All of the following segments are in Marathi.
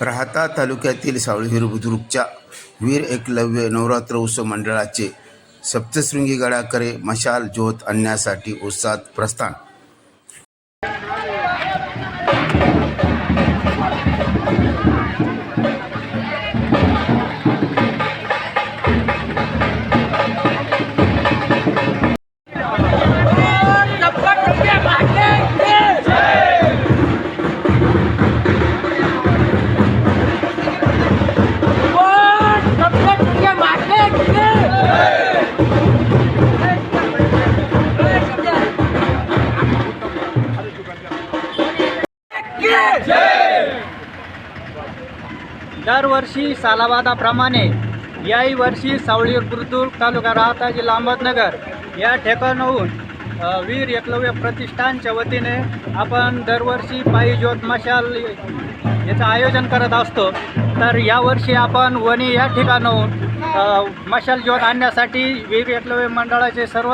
राहता तालुक्यातील सावळी बुद्रुकच्या वीर एकलव्य नवरात्र उत्सव मंडळाचे सप्तशृंगी गडाकडे मशाल ज्योत आणण्यासाठी उत्साहात प्रस्थान. दरवर्षी सालाबादाप्रमाणे याही वर्षी सावळी बुद्रुक तालुका राहता जिल्हा अहमदनगर या ठिकाणाहून वीर एकलव्य प्रतिष्ठानच्या वतीने आपण दरवर्षी पायी ज्योत मशाल याचं आयोजन करत असतो. तर यावर्षी आपण वणी या ठिकाणाहून मशाल ज्योत आणण्यासाठी वीर एकलव्य मंडळाचे सर्व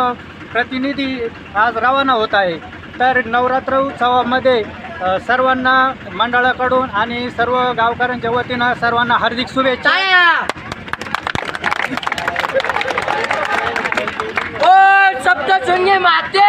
प्रतिनिधी आज रवाना होत आहे. तर नवरात्र उत्सवामध्ये सर्वांना मंडळाकडून आणि सर्व गावकऱ्यांच्या वतीनं सर्वांना हार्दिक शुभेच्छा. ओ सप्तशृंगी माते